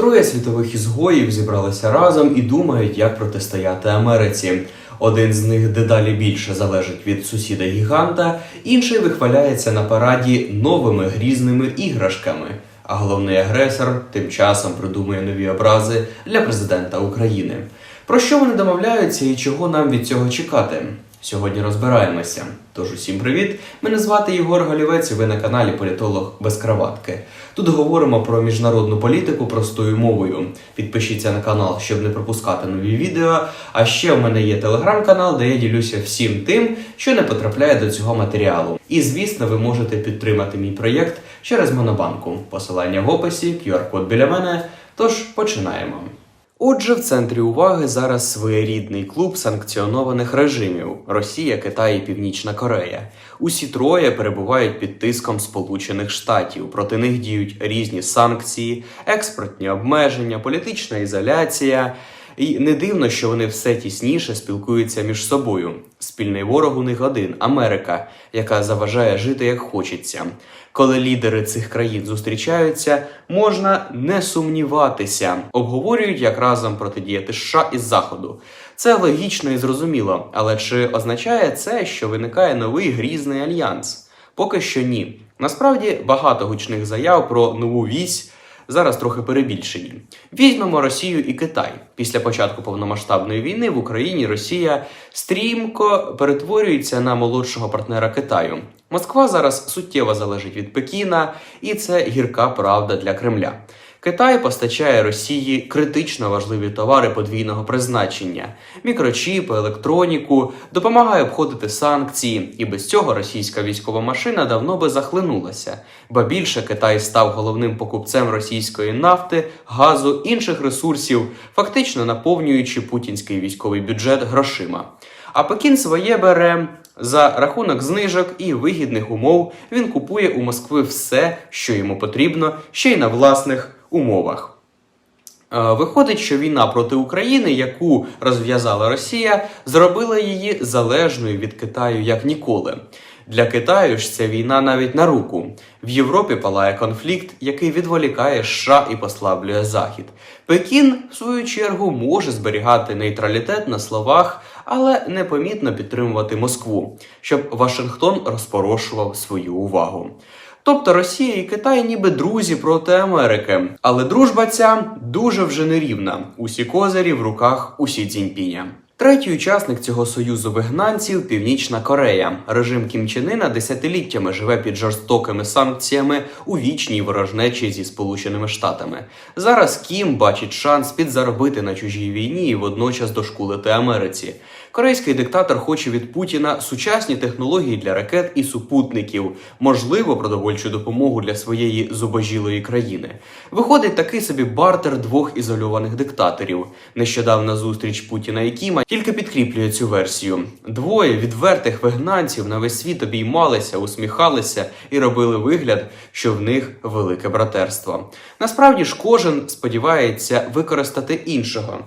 Троє світових ізгоїв зібралися разом і думають, як протистояти Америці. Один з них дедалі більше залежить від сусіда гіганта, інший вихваляється на параді новими грізними іграшками. А головний агресор тим часом придумує нові образи для президента України. Про що вони домовляються і чого нам від цього чекати? Сьогодні розбираємося. Тож усім привіт! Мене звати Єгор Голівець, і ви на каналі Політолог без краватки. Тут говоримо про міжнародну політику простою мовою. Підпишіться на канал, щоб не пропускати нові відео. А ще в мене є телеграм-канал, де я ділюся всім тим, що не потрапляє до цього матеріалу. І звісно, ви можете підтримати мій проєкт через Монобанку. Посилання в описі, QR-код біля мене. Тож починаємо. Отже, в центрі уваги зараз своєрідний клуб санкціонованих режимів Росія, Китай і Північна Корея. Усі троє перебувають під тиском Сполучених Штатів. Проти них діють різні санкції, експортні обмеження, політична ізоляція. І не дивно, що вони все тісніше спілкуються між собою. Спільний ворог у них один Америка, яка заважає жити як хочеться. Коли лідери цих країн зустрічаються, можна не сумніватися, обговорюють, як разом протидіяти США із Заходу. Це логічно і зрозуміло, але чи означає це, що виникає новий грізний альянс? Поки що ні. Насправді багато гучних заяв про нову вісь зараз трохи перебільшені. Візьмемо Росію і Китай. Після початку повномасштабної війни в Україні Росія стрімко перетворюється на молодшого партнера Китаю. Москва зараз суттєво залежить від Пекіна, і це гірка правда для Кремля. Китай постачає Росії критично важливі товари подвійного призначення: мікрочіпи, електроніку, допомагає обходити санкції, і без цього російська військова машина давно би захлинулася. Ба більше Китай став головним покупцем російської нафти, газу, інших ресурсів, фактично наповнюючи путінський військовий бюджет грошима. А Пекін своє бере за рахунок знижок і вигідних умов. Він купує у Москви все, що йому потрібно, ще й на власних умовах. Е, Виходить, що війна проти України, яку розв'язала Росія, зробила її залежною від Китаю як ніколи. Для Китаю ж ця війна навіть на руку. В Європі палає конфлікт, який відволікає США і послаблює Захід. Пекін, в свою чергу, може зберігати нейтралітет на словах, але непомітно підтримувати Москву, щоб Вашингтон розпорошував свою увагу. Тобто Росія і Китай ніби друзі проти Америки, але дружба ця дуже вже нерівна. Усі козирі в руках усі Цзіньпіня. Третій учасник цього союзу вигнанців Північна Корея. Режим Кім Чен Ына десятиліттями живе під жорстокими санкціями у вічній ворожнечі зі Сполученими Штатами. Зараз Кім бачить шанс підзаробити на чужій війні і водночас дошкулити Америці. Корейський диктатор хоче від Путіна сучасні технології для ракет і супутників, можливо, продовольчу допомогу для своєї зубожілої країни. Виходить такий собі бартер двох ізольованих диктаторів. Нещодавна зустріч Путіна і Кіма тільки підкріплює цю версію. Двоє відвертих вигнанців на весь світ обіймалися, усміхалися і робили вигляд, що в них велике братерство. Насправді ж кожен сподівається використати іншого.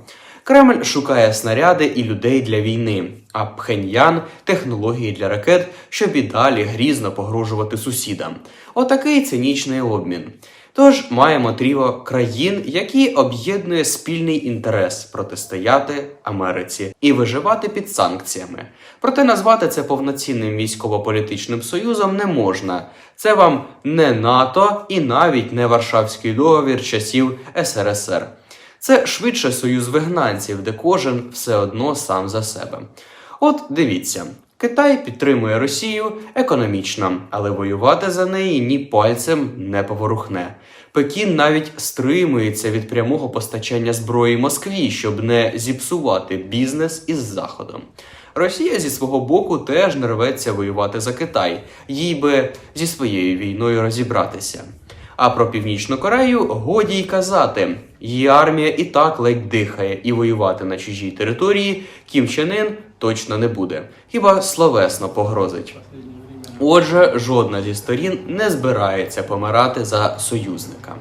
Кремль шукає снаряди і людей для війни, а Пхеньян технології для ракет, щоб і далі грізно погрожувати сусідам. Отакий цинічний обмін. Тож маємо тріво країн, які об'єднує спільний інтерес протистояти Америці і виживати під санкціями. Проте назвати це повноцінним військово-політичним союзом не можна. Це вам не НАТО і навіть не Варшавський договір часів СРСР. Це швидше союз вигнанців, де кожен все одно сам за себе. От дивіться. Китай підтримує Росію економічно, але воювати за неї ні пальцем не поворухне. Пекін навіть стримується від прямого постачання зброї Москві, щоб не зіпсувати бізнес із Заходом. Росія зі свого боку теж не рветься воювати за Китай, їй би зі своєю війною розібратися. А про Північну Корею годі й казати. Її армія і так ледь дихає, і воювати на чужій території Кім Чен Ін точно не буде. Хіба словесно погрозить. Отже, жодна зі сторін не збирається помирати за союзника.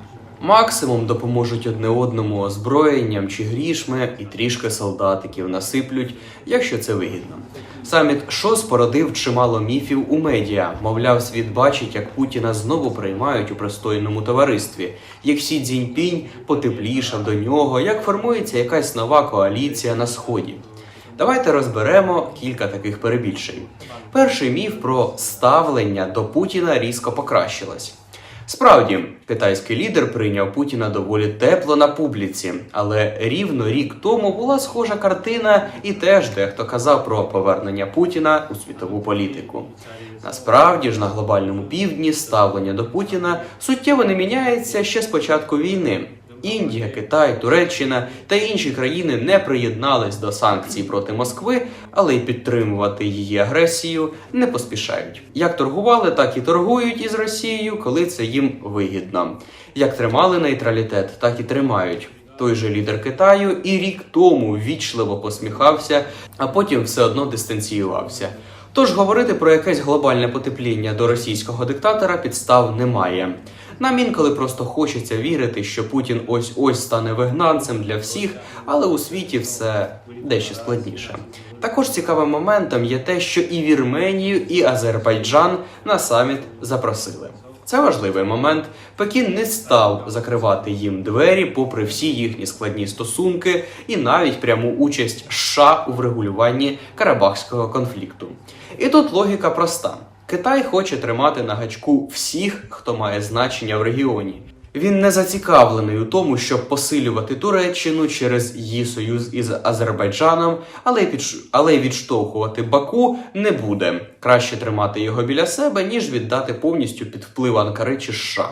Максимум допоможуть одне одному озброєнням чи грішми і трішки солдатиків насиплють, якщо це вигідно. Саміт ШОС породив чимало міфів у медіа. Мовляв, світ бачить, як Путіна знову приймають у пристойному товаристві, як Сі Цзіньпінь потеплішав до нього, як формується якась нова коаліція на сході. Давайте розберемо кілька таких перебільшень. Перший міф про ставлення до Путіна різко покращилось. Справді, китайський лідер прийняв Путіна доволі тепло на публіці, але рівно рік тому була схожа картина, і теж дехто казав про повернення Путіна у світову політику. Насправді ж на глобальному півдні ставлення до Путіна суттєво не міняється ще з початку війни. Індія, Китай, Туреччина та інші країни не приєднались до санкцій проти Москви, але й підтримувати її агресію не поспішають. Як торгували, так і торгують із Росією, коли це їм вигідно. Як тримали нейтралітет, так і тримають. Той же лідер Китаю і рік тому ввічливо посміхався, а потім все одно дистанціювався. Тож говорити про якесь глобальне потепління до російського диктатора підстав немає. Нам інколи просто хочеться вірити, що Путін ось ось стане вигнанцем для всіх, але у світі все дещо складніше. Також цікавим моментом є те, що і Вірменію, і Азербайджан на саміт запросили. Це важливий момент. Пекін не став закривати їм двері, попри всі їхні складні стосунки, і навіть пряму участь США у врегулюванні Карабахського конфлікту. І тут логіка проста: Китай хоче тримати на гачку всіх, хто має значення в регіоні. Він не зацікавлений у тому, щоб посилювати Туреччину через її союз із Азербайджаном, але й підш... але відштовхувати Баку не буде. Краще тримати його біля себе, ніж віддати повністю під вплив Анкари чи США.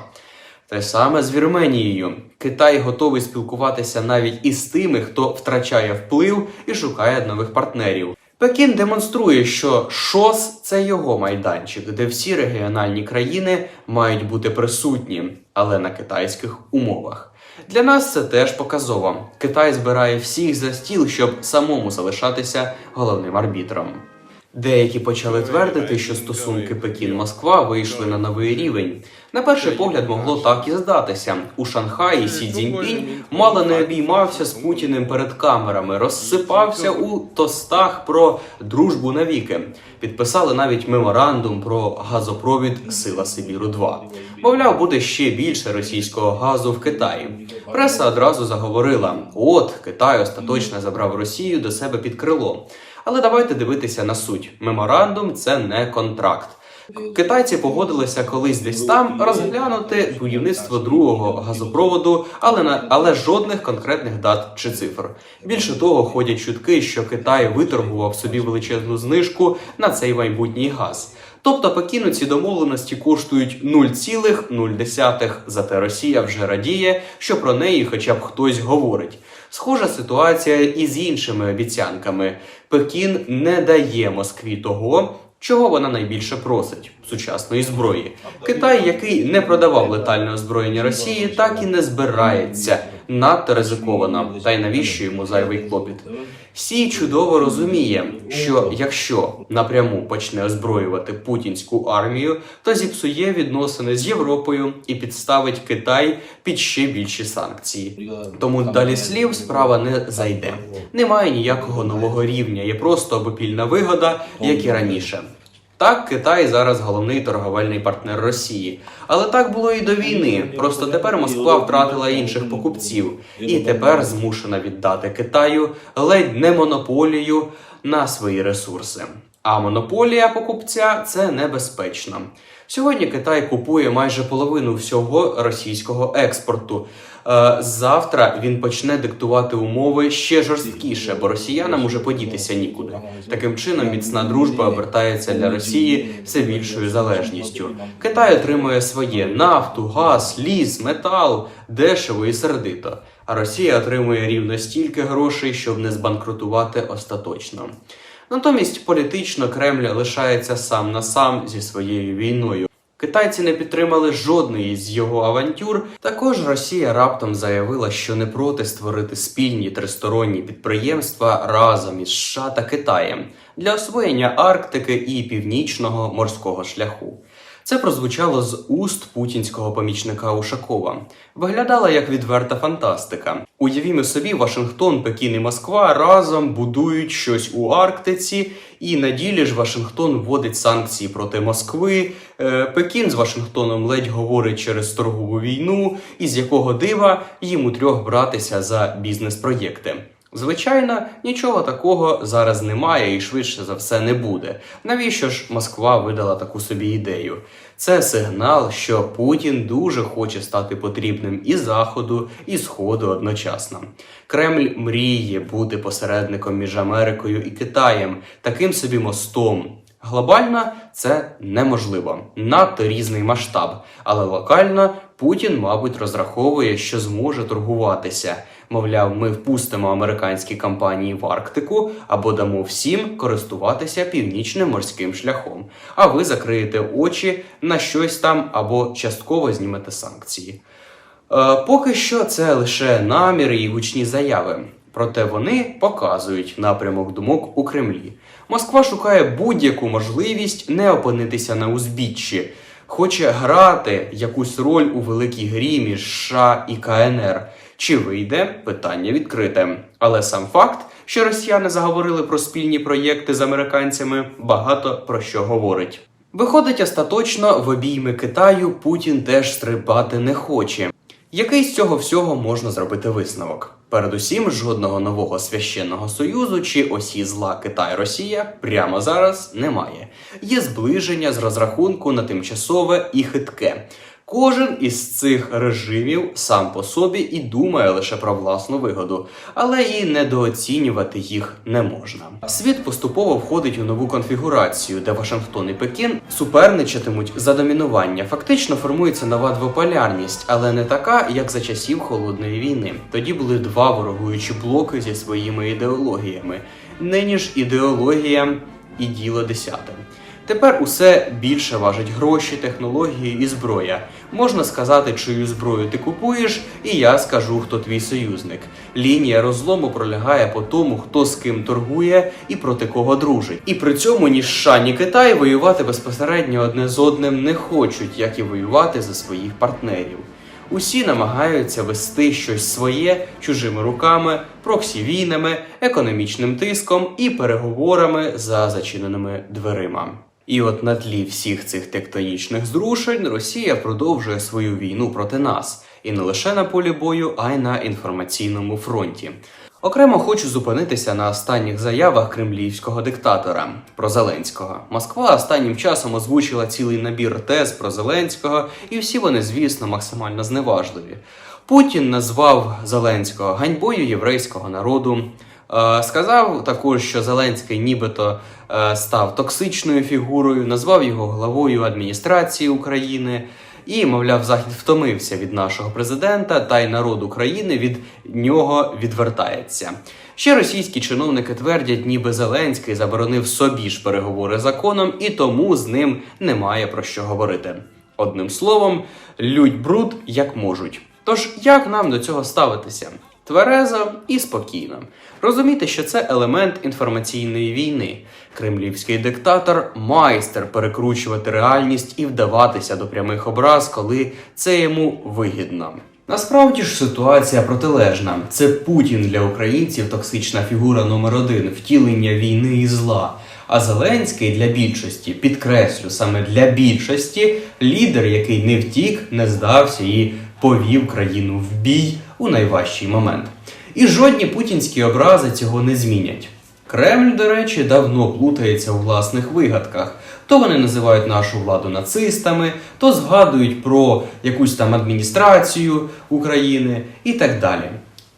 Те саме з Вірменією. Китай готовий спілкуватися навіть із тими, хто втрачає вплив і шукає нових партнерів. Пекін демонструє, що ШОС це його майданчик, де всі регіональні країни мають бути присутні, але на китайських умовах. Для нас це теж показово. Китай збирає всіх за стіл, щоб самому залишатися головним арбітром. Деякі почали твердити, що стосунки Пекін-Москва вийшли на новий рівень. На перший погляд могло так і здатися. У Шанхаї Сі Цзіньпінь мало не обіймався з Путіним перед камерами, розсипався у тостах про дружбу навіки. Підписали навіть меморандум про газопровід Сила Сибіру 2 Мовляв, буде ще більше російського газу в Китаї. Преса одразу заговорила: от Китай остаточно забрав Росію до себе під крило. Але давайте дивитися на суть. Меморандум це не контракт. Китайці погодилися колись десь там розглянути будівництво другого газопроводу, але на але жодних конкретних дат чи цифр. Більше того, ходять чутки, що Китай виторгував собі величезну знижку на цей майбутній газ. Тобто Пекіну ці домовленості коштують 0,0, зате Росія вже радіє, що про неї хоча б хтось говорить. Схожа ситуація і з іншими обіцянками. Пекін не дає Москві того, чого вона найбільше просить сучасної зброї. Китай, який не продавав летальне озброєння Росії, так і не збирається надто ризиковано. Та й навіщо йому зайвий клопіт? Сі чудово розуміє, що якщо напряму почне озброювати путінську армію, то зіпсує відносини з Європою і підставить Китай під ще більші санкції. Тому далі слів справа не зайде. Немає ніякого нового рівня, є просто обопільна вигода, як і раніше. Так, Китай зараз головний торговельний партнер Росії, але так було і до війни. Просто тепер Москва втратила інших покупців і тепер змушена віддати Китаю ледь не монополію на свої ресурси. А монополія покупця це небезпечно. Сьогодні Китай купує майже половину всього російського експорту. Е, Завтра він почне диктувати умови ще жорсткіше, бо росіянам уже подітися нікуди. Таким чином, міцна дружба обертається для Росії все більшою залежністю. Китай отримує своє нафту, газ, ліс, метал дешево і сердито. А Росія отримує рівно стільки грошей, щоб не збанкрутувати остаточно. Натомість політично Кремль лишається сам на сам зі своєю війною. Китайці не підтримали жодної з його авантюр. Також Росія раптом заявила, що не проти створити спільні тристоронні підприємства разом із США та Китаєм для освоєння Арктики і північного морського шляху. Це прозвучало з уст путінського помічника Ушакова. Виглядало як відверта фантастика. Уявімо собі, Вашингтон, Пекін і Москва разом будують щось у Арктиці, і на ділі ж Вашингтон вводить санкції проти Москви. Е, Пекін з Вашингтоном ледь говорить через торгову війну, і з якого дива їм у трьох братися за бізнес-проєкти. Звичайно, нічого такого зараз немає і швидше за все не буде. Навіщо ж Москва видала таку собі ідею? Це сигнал, що Путін дуже хоче стати потрібним і Заходу, і Сходу одночасно. Кремль мріє бути посередником між Америкою і Китаєм, таким собі мостом. Глобально це неможливо, надто різний масштаб, але локально Путін, мабуть, розраховує, що зможе торгуватися. Мовляв, ми впустимо американські компанії в Арктику або дамо всім користуватися північним морським шляхом. А ви закриєте очі на щось там або частково знімете санкції. Е, поки що це лише наміри і гучні заяви. Проте вони показують напрямок думок у Кремлі. Москва шукає будь-яку можливість не опинитися на узбіччі, хоче грати якусь роль у великій грі між США і КНР. Чи вийде питання відкрите. Але сам факт, що росіяни заговорили про спільні проєкти з американцями, багато про що говорить. Виходить, остаточно в обійми Китаю Путін теж стрибати не хоче. Який з цього всього можна зробити висновок? Передусім, жодного нового священного союзу чи осі зла Китай-Росія прямо зараз немає. Є зближення з розрахунку на тимчасове і хитке. Кожен із цих режимів сам по собі і думає лише про власну вигоду, але і недооцінювати їх не можна. Світ поступово входить у нову конфігурацію, де Вашингтон і Пекін суперничатимуть за домінування. Фактично формується нова двополярність, але не така, як за часів холодної війни. Тоді були два ворогуючі блоки зі своїми ідеологіями. Нині ж ідеологія і діло десяте. Тепер усе більше важить гроші, технології і зброя. Можна сказати, чию зброю ти купуєш, і я скажу, хто твій союзник. Лінія розлому пролягає по тому, хто з ким торгує і проти кого дружить. І при цьому ні США, ні Китай воювати безпосередньо одне з одним не хочуть, як і воювати за своїх партнерів. Усі намагаються вести щось своє чужими руками, проксі-війнами, економічним тиском і переговорами за зачиненими дверима. І от на тлі всіх цих тектонічних зрушень Росія продовжує свою війну проти нас і не лише на полі бою, а й на інформаційному фронті. Окремо хочу зупинитися на останніх заявах кремлівського диктатора про Зеленського. Москва останнім часом озвучила цілий набір тез про Зеленського, і всі вони, звісно, максимально зневажливі. Путін назвав Зеленського ганьбою єврейського народу. Е, Сказав також, що Зеленський нібито е, став токсичною фігурою, назвав його главою адміністрації України і, мовляв, Захід втомився від нашого президента, та й народ України від нього відвертається. Ще російські чиновники твердять, ніби Зеленський заборонив собі ж переговори законом, і тому з ним немає про що говорити. Одним словом, лють бруд як можуть. Тож як нам до цього ставитися? Тверезо і спокійно. Розуміти, що це елемент інформаційної війни. Кремлівський диктатор майстер перекручувати реальність і вдаватися до прямих образ, коли це йому вигідно. Насправді ж ситуація протилежна. Це Путін для українців токсична фігура номер один втілення війни і зла. А Зеленський для більшості, підкреслю, саме для більшості, лідер, який не втік, не здався і повів країну в бій у найважчий момент. І жодні путінські образи цього не змінять. Кремль, до речі, давно плутається у власних вигадках. То вони називають нашу владу нацистами, то згадують про якусь там адміністрацію України і так далі.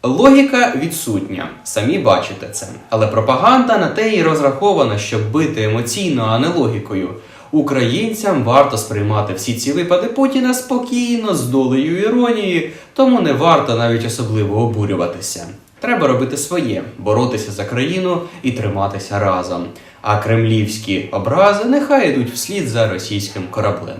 Логіка відсутня, самі бачите це. Але пропаганда на те і розрахована, щоб бити емоційно, а не логікою. Українцям варто сприймати всі ці випади Путіна спокійно, з долею іронії, тому не варто навіть особливо обурюватися. Треба робити своє, боротися за країну і триматися разом. А кремлівські образи нехай йдуть вслід за російським кораблем.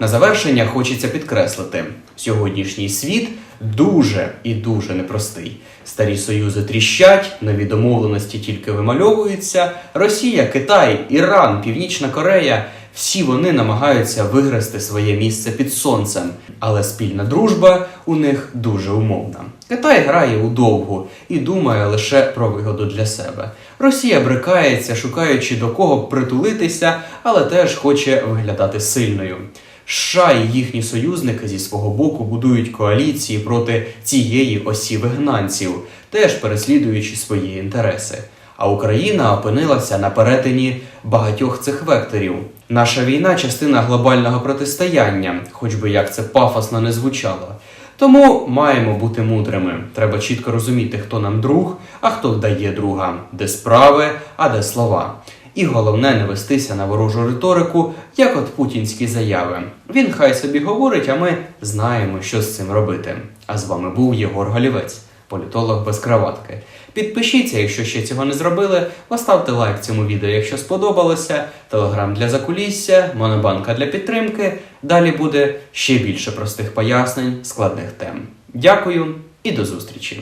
На завершення хочеться підкреслити: сьогоднішній світ дуже і дуже непростий. Старі союзи тріщать, нові домовленості тільки вимальовуються. Росія, Китай, Іран, Північна Корея Всі вони намагаються вигрести своє місце під сонцем, але спільна дружба у них дуже умовна. Китай грає у довгу і думає лише про вигоду для себе. Росія брикається, шукаючи до кого притулитися, але теж хоче виглядати сильною. США і їхні союзники зі свого боку будують коаліції проти цієї осі вигнанців, теж переслідуючи свої інтереси. А Україна опинилася на перетині багатьох цих векторів. Наша війна частина глобального протистояння, хоч би як це пафосно не звучало. Тому маємо бути мудрими. Треба чітко розуміти, хто нам друг, а хто вдає друга, де справи, а де слова. І головне не вестися на ворожу риторику, як от путінські заяви. Він хай собі говорить, а ми знаємо, що з цим робити. А з вами був Єгор Голівець, політолог без краватки. Підпишіться, якщо ще цього не зробили. Поставте лайк цьому відео, якщо сподобалося. Телеграм для закулісся, монобанка для підтримки. Далі буде ще більше простих пояснень, складних тем. Дякую і до зустрічі!